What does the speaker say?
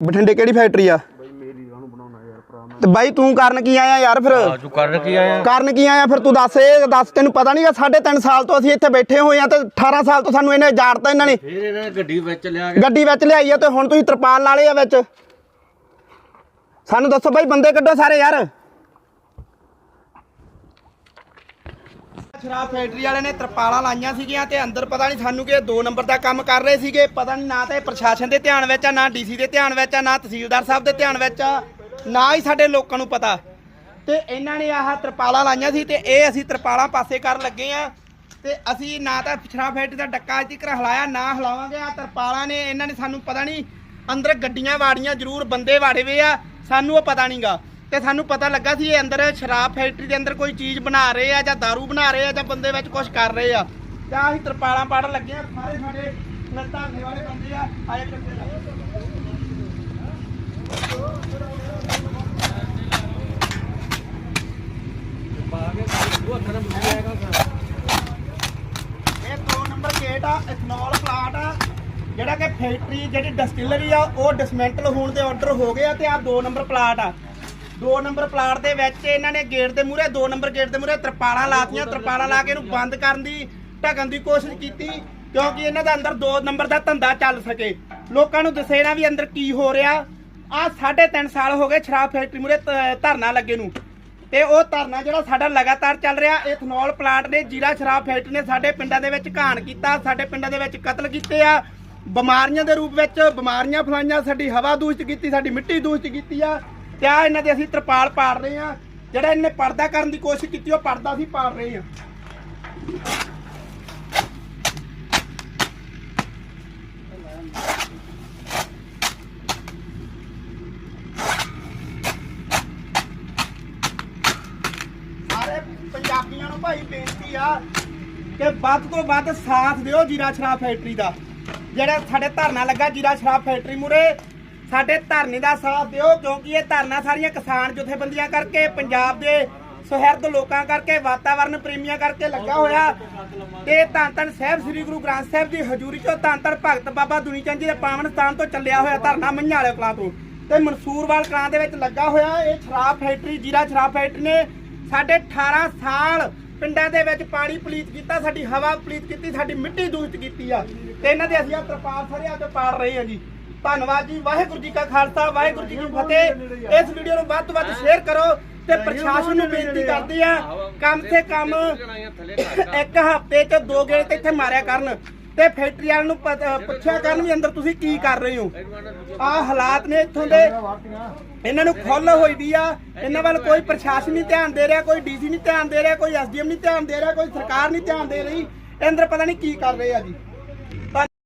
ਬਠਿੰਡੇ ਕਿਹੜੀ ਫੈਕਟਰੀ ਆ? ਤੇ ਬਾਈ ਤੂੰ ਕਰਨ ਕੀ ਆਇਆ ਯਾਰ ਫਿਰ? ਤੂੰ ਕਰ ਕੀ ਆਇਆ? ਕਰਨ ਕੀ ਆਇਆ ਫਿਰ ਤੂੰ ਦੱਸ ਇਹ ਦੱਸ ਤੈਨੂੰ ਪਤਾ ਨਹੀਂਗਾ ਸਾਢੇ ਤਿੰਨ ਸਾਲ ਤੋਂ ਅਸੀਂ ਇੱਥੇ ਬੈਠੇ ਹੋਏ ਆ ਤੇ 18 ਸਾਲ ਤੋਂ ਸਾਨੂੰ ਇਹਨੇ ਜਾੜਤਾ ਇਹਨਾਂ ਨੇ। ਫਿਰ ਇਹਨਾਂ ਨੇ ਗੱਡੀ ਵਿੱਚ ਲਿਆ ਕੇ ਗੱਡੀ ਵਿੱਚ ਲਿਆਈ ਆ ਤੇ ਹੁਣ ਤੁਸੀਂ ਤਰਪਾਲ ਲਾ ਲਏ ਆ ਵਿੱਚ। ਸਾਨੂੰ ਦੱਸੋ ਬਾਈ ਬੰਦੇ ਕੱਢੋ ਸਾਰੇ ਯਾਰ। ਸ਼ਰਾਬ ਫੈਕਟਰੀ ਵਾਲਿਆਂ ਨੇ ਤਰਪਾਲਾਂ ਲਾਈਆਂ ਸੀਗੀਆਂ ਤੇ ਅੰਦਰ ਪਤਾ ਨਹੀਂ ਸਾਨੂੰ ਕਿ ਦੋ ਨੰਬਰ ਦਾ ਕੰਮ ਕਰ ਰਹੇ ਸੀਗੇ। ਪਤਾ ਨਹੀਂ ਨਾ ਤਾਂ ਇਹ ਪ੍ਰਸ਼ਾਸਨ ਦੇ ਧਿਆਨ ਵਿੱਚ ਆ, ਨਾ ਡੀਸੀ ਦੇ ਧਿਆਨ ਵਿੱਚ ਆ, ਨਾ ਤਹਿਸੀਲਦਾਰ ਸਾਹਿਬ ਦੇ ਧਿਆਨ ਵਿੱਚ ਆ, ਨਾ ਹੀ ਸਾਡੇ ਲੋਕਾਂ ਨੂੰ ਪਤਾ। ਤੇ ਇਹਨਾਂ ਨੇ ਆਹ ਤਰਪਾਲਾਂ ਲਾਈਆਂ ਸੀ ਤੇ ਇਹ ਅਸੀਂ ਤਰਪਾਲਾਂ ਪਾਸੇ ਕਰਨ ਲੱਗੇ ਆ। ਤੇ ਅਸੀਂ ਨਾ ਤਾਂ ਸ਼ਰਾਬ ਫੈਕਟਰੀ ਦਾ ਡੱਕਾ ਅੱਜ ਤੱਕ ਹਲਾਇਆ, ਨਾ ਹਲਾਵਾਂਗੇ। ਆ ਤਰਪਾਲਾਂ ਨੇ, ਇਹਨਾਂ ਨੇ ਸਾਨੂੰ ਪਤਾ ਨਹੀਂ, ਅੰਦਰ ਗੱਡੀਆਂ ਵਾੜੀਆਂ ਜ਼ਰੂਰ, ਬੰਦੇ ਵਾੜੇ ਵੇ ਆ। ਸਾਨੂੰ ਉਹ ਪਤਾ ਨਹੀਂਗਾ ਤੇ ਸਾਨੂੰ ਪਤਾ ਲੱਗਾ ਸੀ ਇਹ ਅੰਦਰ ਸ਼ਰਾਬ ਫੈਕਟਰੀ ਦੇ ਅੰਦਰ ਕੋਈ ਚੀਜ਼ ਬਣਾ ਰਹੇ ਆ ਜਾਂ दारू ਬਣਾ ਰਹੇ ਆ ਜਾਂ ਬੰਦੇ ਵਿੱਚ ਕੁਝ ਕਰ ਰਹੇ ਆ। ਜਾਂ ਅਸੀਂ ਤਰਪਾਲਾਂ ਪਾੜਨ ਲੱਗੇ ਆ, ਸਾਰੇ ਸਾਡੇ ਨੱਤਾਂ ਵਾਲੇ ਬੰਦੇ ਆ, ਆਏ ਕਰਦੇ ਇਹ 2 ਨੰਬਰ ਗੇਟ ਆ, ਇਥਨੋਲ ਪਲਾਂਟ ਆ। ਜਿਹੜਾ ਕਿ ਫੈਕਟਰੀ ਜਿਹੜੀ ਡਿਸਟਿਲਰੀ ਆ, ਉਹ ਡਿਸਮੈਂਟਲ ਹੋਣ ਦੇ ਆਰਡਰ ਹੋ ਗਏ ਆ ਤੇ ਆ ਦੋ ਨੰਬਰ ਪਲਾਟ ਆ। 2 ਨੰਬਰ ਪਲਾਂਟ ਦੇ ਵਿੱਚ ਇਹਨਾਂ ਨੇ ਗੇਟ ਦੇ ਮੂਹਰੇ 2 ਨੰਬਰ ਗੇਟ ਦੇ ਮੂਹਰੇ ਤਰਪਾਲਾਂ ਲਾਤੀਆਂ ਤਰਪਾਲਾਂ ਲਾ ਕੇ ਇਹਨੂੰ ਬੰਦ ਕਰਨ ਦੀ ਢਕਣ ਦੀ ਕੋਸ਼ਿਸ਼ ਕੀਤੀ ਕਿਉਂਕਿ ਇਹਨਾਂ ਦਾ ਅੰਦਰ 2 ਨੰਬਰ ਦਾ ਧੰਦਾ ਚੱਲ ਸਕੇ। ਲੋਕਾਂ ਨੂੰ ਦੱਸੇ ਨਾ ਵੀ ਅੰਦਰ ਕੀ ਹੋ ਰਿਹਾ। ਆ 3.5 ਸਾਲ ਹੋ ਗਏ ਸ਼ਰਾਬ ਫੈਕਟਰੀ ਮੂਹਰੇ ਧਰਨਾ ਲੱਗੇ ਨੂੰ। ਤੇ ਉਹ ਧਰਨਾ ਜਿਹੜਾ ਸਾਡਾ ਲਗਾਤਾਰ ਚੱਲ ਰਿਹਾ ਇਥਨੋਲ ਪਲਾਂਟ ਨੇ ਜੀਰਾ ਸ਼ਰਾਬ ਫੈਕਟਰੀ ਨੇ ਸਾਡੇ ਪਿੰਡਾਂ ਦੇ ਵਿੱਚ ਘਾਣ ਕੀਤਾ ਸਾਡੇ ਪਿੰਡਾਂ ਦੇ ਵਿੱਚ ਕਤਲ ਕੀਤੇ ਆ। ਬਿਮਾਰੀਆਂ ਦੇ ਰੂਪ ਵਿੱਚ ਬਿਮਾਰੀਆਂ ਫੈਲਾਈਆਂ ਸਾਡੀ ਹਵਾ ਦੂਸ਼ਿਤ ਕੀਤੀ ਸਾਡੀ ਮਿੱਟੀ ਦੂਸ਼ਿਤ ਕੀਤੀ ਆ। ਤੇ ਆ ਇਹਨਾਂ ਦੇ ਅਸੀਂ ਤਰਪਾਲ ਪਾੜ ਰਹੇ ਆ ਜਿਹੜਾ ਇਹਨੇ ਪਰਦਾ ਕਰਨ ਦੀ ਕੋਸ਼ਿਸ਼ ਕੀਤੀ, ਉਹ ਪਰਦਾ ਅਸੀਂ ਪਾੜ ਰਹੇ ਆ ਸਾਰੇ ਪੰਜਾਬੀਆਂ ਨੂੰ ਭਾਈ ਬੇਨਤੀ ਆ ਕਿ ਵੱਧ ਤੋਂ ਵੱਧ ਸਾਥ ਦਿਓ ਜੀਰਾ ਸ਼ਰਾਬ ਫੈਕਟਰੀ ਦਾ। ਜਿਹੜਾ ਸਾਡੇ ਧਰਨਾ ਲੱਗਾ ਜੀਰਾ ਸ਼ਰਾਬ ਫੈਕਟਰੀ ਮੂਰੇ ਸਾਡੇ ਧਰਨੇ ਦਾ ਸਾਥ ਦਿਓ, ਕਿਉਂਕਿ ਇਹ ਧਰਨਾ ਸਾਰੀਆਂ ਕਿਸਾਨ ਜਥੇਬੰਦੀਆਂ ਕਰਕੇ, ਪੰਜਾਬ ਦੇ ਸੁਹਿਰਦ ਲੋਕਾਂ ਕਰਕੇ ਵਾਤਾਵਰਣ ਪ੍ਰੇਮੀਆਂ ਕਰਕੇ ਲੱਗਾ ਹੋਇਆ। ਤੇ ਧੰਨ ਧੰਨ ਸਾਹਿਬ, ਸ੍ਰੀ ਗੁਰੂ ਗ੍ਰੰਥ ਸਾਹਿਬ ਦੀ ਹਜ਼ੂਰੀ ਚੋਂ ਧੰਨ ਧੰਨ ਭਗਤ ਬਾਬਾ ਦੁਨੀ ਚੰਦ ਜੀ ਦੇ ਪਾਵਨ ਸਥਾਨ ਤੋਂ ਚੱਲਿਆ ਹੋਇਆ ਧਰਨਾ ਮੰਝਾਂ ਵਾਲੇ ਕਲਾਂ ਤੋਂ। ਤੇ ਮਨਸੂਰਵਾਲ ਕਲਾਂ ਦੇ ਵਿੱਚ ਲੱਗਾ ਹੋਇਆ ਇਹ ਸ਼ਰਾਬ ਫੈਕਟਰੀ, ਜੀਰਾ ਸ਼ਰਾਬ ਫੈਕਟਰੀ ਨੇ ਸਾਡੇ 18 ਸਾਲ ਪਿੰਡਾਂ ਦੇ ਵਿੱਚ ਪਾਣੀ ਪਲੀਤ ਕੀਤਾ, ਸਾਡੀ ਹਵਾ ਪਲੀਤ ਕੀਤੀ, ਸਾਡੀ ਮਿੱਟੀ ਦੂਸ਼ਿਤ ਕੀਤੀ ਆ। ਤੇ ਇਹਨਾਂ ਦੇ ਅਸੀਂ ਆ ਤਰਪਾਲ ਸਾਰੇ ਅੱਜ ਪਾੜ ਰਹੇ ਹਾਂ ਜੀ। ਧੰਨਵਾਦ ਜੀ ਵਾਹਿਗੁਰੂ ਜੀ ਕਾ ਖਾਲਸਾ ਵਾਹਿਗੁਰੂ ਜੀ ਕੀ ਫਤਿਹ। ਇਸ ਵੀਡੀਓ ਨੂੰ ਵੱਧ ਤੋਂ ਵੱਧ ਸ਼ੇਅਰ ਕਰੋ ਤੇ ਪ੍ਰਸ਼ਾਸਨ ਨੂੰ ਬੇਨਤੀ ਕਰਦੇ ਆ ਕਮ ਸੇ ਕਮ ਇੱਕ ਹਫ਼ਤੇ 'ਚ ਦੋ ਗੇੜੇ ਤੇ ਇੱਥੇ ਮਾਰਿਆ ਕਰਨ ਤੇ ਫੈਕਟਰੀ ਵਾਲਿਆਂ ਨੂੰ ਪੁੱਛਿਆ ਕਰਨ ਵੀ ਅੰਦਰ ਤੁਸੀਂ ਕੀ ਕਰ ਰਹੇ ਹੋ। ਆ ਹਾਲਾਤ ਨੇ ਇੱਥੋਂ ਦੇ। ਇਹਨਾਂ ਨੂੰ ਖੁੱਲ ਹੋਈ ਵੀ ਆ। ਇਹਨਾਂ ਵੱਲ ਕੋਈ ਪ੍ਰਸ਼ਾਸਨ ਨਹੀਂ ਧਿਆਨ ਦੇ ਰਿਹਾ ਕੋਈ ਡੀਸੀ ਨਹੀਂ ਧਿਆਨ ਦੇ ਰਿਹਾ ਕੋਈ ਐਸਡੀਐਮ ਨਹੀਂ ਧਿਆਨ ਦੇ ਰਿਹਾ ਕੋਈ ਸਰਕਾਰ ਨਹੀਂ ਧਿਆਨ ਦੇ ਰਹੀ। ਅੰਦਰ ਪਤਾ ਨਹੀਂ ਕੀ ਕਰ ਰਹੇ ਆ ਜੀ।